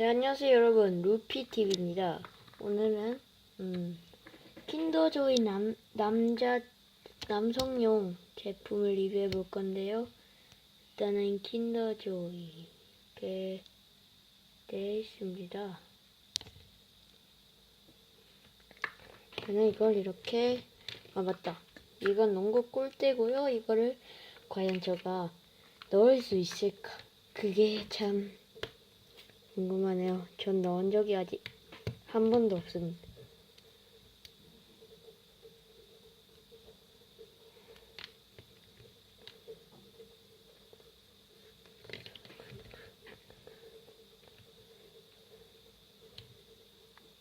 네, 안녕하세요 여러분. 루피TV입니다. 오늘은 음, 킨더조이 남, 남자 남성용 제품을 리뷰해 볼 건데요. 일단은 킨더조이 이렇게 되어 있습니다. 저는 이걸 이렇게 아 맞다. 이건 농구 골대고요. 이거를 과연 제가 넣을 수 있을까? 그게 참 궁금하네요. 전 넣은 적이 아직 한 번도 없습니다.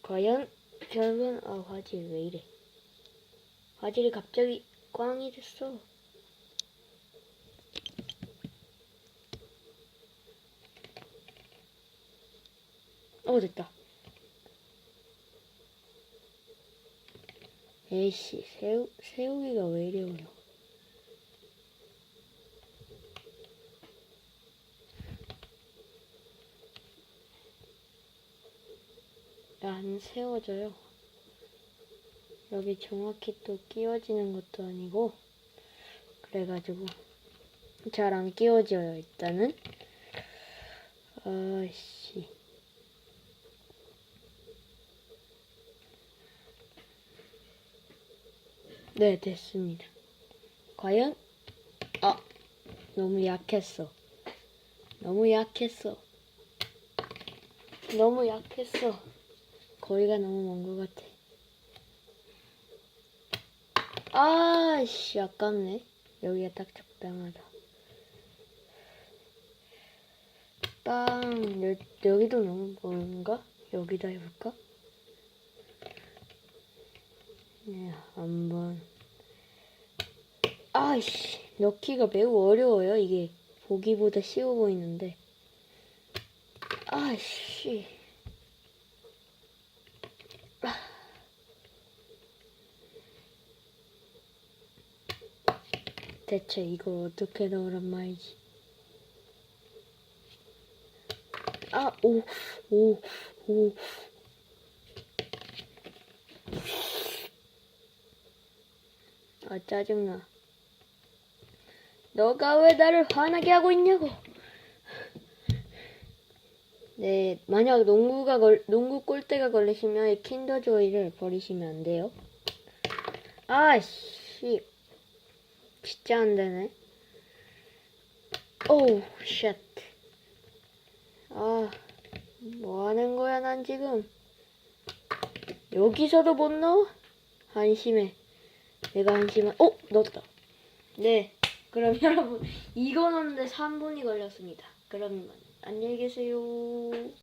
과연 결국은 아 화질 왜 이래? 화질이 갑자기 꽝이 됐어. 어 됐다. 에이씨 세우 세우기가 왜 이래 어려? 안 세워져요. 여기 정확히 또 끼워지는 것도 아니고 그래가지고 잘 안 끼워져요 일단은. 아씨. 네, 됐습니다. 과연? 아, 너무 약했어. 너무 약했어. 너무 약했어. 거리가 너무 먼 것 같아. 아씨, 아깝네. 여기가 딱 적당하다. 빵, 여, 여기도 너무 먼가? 여기다 해볼까? 네, 한번. 아이씨, 넣기가 매우 어려워요, 이게. 보기보다 쉬워 보이는데. 아이씨. 아. 대체 이걸 어떻게 넣으란 말이지? 아, 오, 오, 오. 아 짜증나. 너가 왜 나를 화나게 하고 있냐고. 네, 만약 농구가 걸, 농구 골대가 걸리시면 이 킨더조이를 버리시면 안 돼요. 아씨, 진짜 안 되네. 오우, 쉣. 아, 뭐 하는 거야, 난 지금. 여기서도 못 넣어? 한심해. 내가 한심한, 어? 넣었다. 네. 그럼 여러분, 이거 넣는데 3분이 걸렸습니다. 그럼 안녕히 계세요.